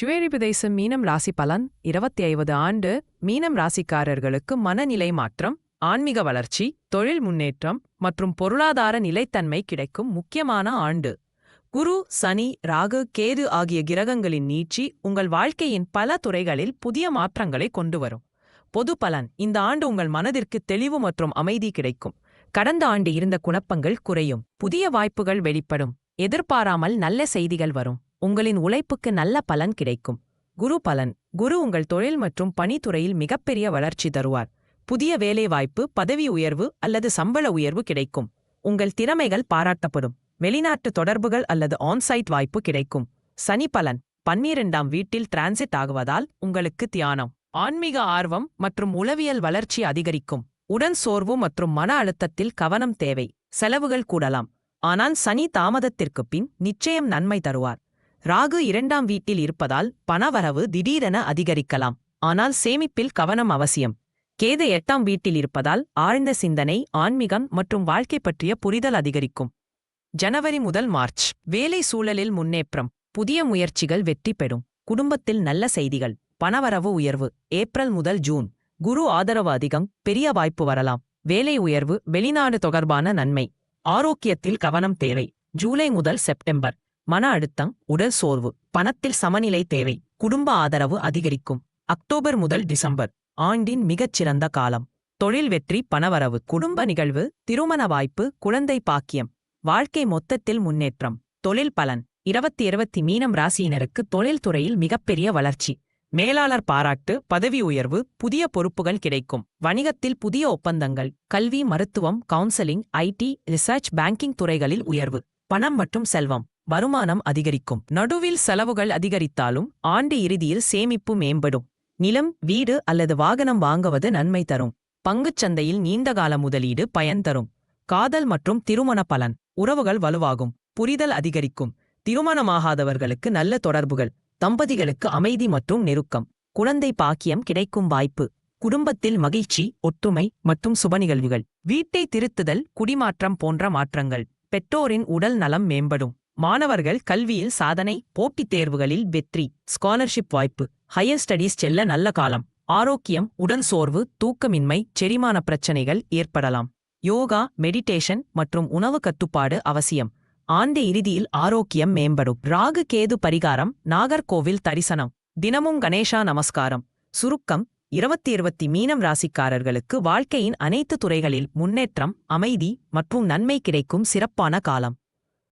சுவேரி பிரதேசம் மீனம் ராசி பலன் இருபத்தி ஐவது ஆண்டு மீனம் ராசிக்காரர்களுக்கு மனநிலை மாற்றம் ஆன்மீக வளர்ச்சி தொழில் முன்னேற்றம் மற்றும் பொருளாதார நிலைத்தன்மை கிடைக்கும் முக்கியமான ஆண்டு. குரு சனி ராகு கேது ஆகிய கிரகங்களின் நீட்சி உங்கள் வாழ்க்கையின் பல துறைகளில் புதிய மாற்றங்களை கொண்டு வரும் பொது பலன் இந்த ஆண்டு உங்கள் மனதிற்கு தெளிவு மற்றும் அமைதி கிடைக்கும். கடந்த ஆண்டு இருந்த குழப்பங்கள் குறையும் புதிய வாய்ப்புகள் வெளிப்படும் எதிர்பாராமல் நல்ல செய்திகள் வரும். உங்களின் உழைப்புக்கு நல்ல பலன் கிடைக்கும். குரு பலன். குரு உங்கள் தொழில் மற்றும் பணித்துறையில் மிகப்பெரிய வளர்ச்சி தருவார். புதிய வேலைவாய்ப்பு பதவி உயர்வு அல்லது சம்பள உயர்வு கிடைக்கும். உங்கள் திறமைகள் பாராட்டப்படும். வெளிநாட்டு தொடர்புகள் அல்லது ஆன்சைட் வாய்ப்பு கிடைக்கும். சனி பலன். பன்னிரெண்டாம் வீட்டில் டிரான்சிட் ஆகுவதால் உங்களுக்கு தியானம். ஆன்மீக ஆர்வம் மற்றும் உளவியல் வளர்ச்சி அதிகரிக்கும். உடன் சோர்வு மற்றும் மன அழுத்தத்தில் கவனம் தேவை. செலவுகள் கூடலாம். ஆனால் சனி தாமதத்திற்குப் பின் நிச்சயம் நன்மை தருவார். ராகு இரண்டாம் வீட்டில் இருப்பதால் பணவரவு திடீரென அதிகரிக்கலாம். ஆனால் சேமிப்பில் கவனம் அவசியம். கேது எட்டாம் வீட்டில் இருப்பதால் ஆழ்ந்த சிந்தனை ஆன்மீகம் மற்றும் வாழ்க்கை பற்றிய புரிதல் அதிகரிக்கும். ஜனவரி முதல் மார்ச். வேலை சூழலில் முன்னேற்றம். புதிய முயற்சிகள் வெற்றி பெறும். குடும்பத்தில் நல்ல செய்திகள். பணவரவு உயர்வு. ஏப்ரல் முதல் ஜூன். குரு ஆதரவு அதிகம். பெரிய வாய்ப்பு வரலாம். வேலை உயர்வு. வெளிநாடு தொடர்பான நன்மை. ஆரோக்கியத்தில் கவனம் தேவை. ஜூலை முதல் செப்டம்பர். மன அழுத்தம் உடல் சோர்வு பணத்தில் சமநிலை தேவை குடும்ப ஆதரவு அதிகரிக்கும். அக்டோபர் முதல் டிசம்பர் ஆண்டின் மிகச்சிறந்த காலம். தொழில் வெற்றி பணவரவு குடும்ப நிகழ்வு திருமண வாய்ப்பு குழந்தை பாக்கியம் வாழ்க்கை மொத்தத்தில் முன்னேற்றம் தொழில் பலன். இருபத்தி இருபத்தி மீனம் ராசியினருக்கு தொழில் துறையில் மிகப்பெரிய வளர்ச்சி. மேலாளர் பாராட்டு பதவி உயர்வு புதிய பொறுப்புகள் கிடைக்கும். வணிகத்தில் புதிய ஒப்பந்தங்கள் கல்வி மருத்துவம் கவுன்சலிங் ஐடி ரிசர்ச் பேங்கிங் துறைகளில் உயர்வு. பணம் மற்றும் செல்வம் வருமானம் அதிகரிக்கும். நடுவில் செலவுகள் அதிகரித்தாலும் ஆண்டு இறுதியில் சேமிப்பு மேம்படும். நிலம் வீடு அல்லது வாகனம் வாங்குவது நன்மை தரும். பங்குச் சந்தையில் நீண்டகால முதலீடு பயன் தரும். காதல் மற்றும் திருமண பலன் உறவுகள் வலுவாகும். புரிதல் அதிகரிக்கும். திருமணமாகாதவர்களுக்கு நல்ல தொடர்புகள் தம்பதிகளுக்கு அமைதி மற்றும் நெருக்கம். குழந்தை பாக்கியம் கிடைக்கும் வாய்ப்பு. குடும்பத்தில் மகிழ்ச்சி ஒற்றுமை மற்றும் சுப நிகழ்வுகள். வீட்டை திருத்துதல் குடிமாற்றம் போன்ற மாற்றங்கள். பெற்றோரின் உடல் நலம் மேம்படும். மாணவர்கள் கல்வியில் சாதனை போட்டித் தேர்வுகளில் வெற்றி ஸ்காலர்ஷிப் வாய்ப்பு ஹையர் ஸ்டடீஸ் செல்ல நல்ல காலம். ஆரோக்கியம் உடல் சோர்வு தூக்கமின்மை செரிமான பிரச்சனைகள் ஏற்படலாம். யோகா மெடிடேஷன் மற்றும் உணவு கட்டுப்பாடு அவசியம். ஆண்டு இறுதியில் ஆரோக்கியம் மேம்படும். ராகு கேது பரிகாரம் நாகர்கோவில் தரிசனம். தினமும் கணேஷா நமஸ்காரம். சுருக்கம் இருபத்தி இருபத்தி மீனம் ராசிக்காரர்களுக்கு வாழ்க்கையின் அனைத்து துறைகளில் முன்னேற்றம் அமைதி மற்றும் நன்மை கிடைக்கும் சிறப்பான காலம்.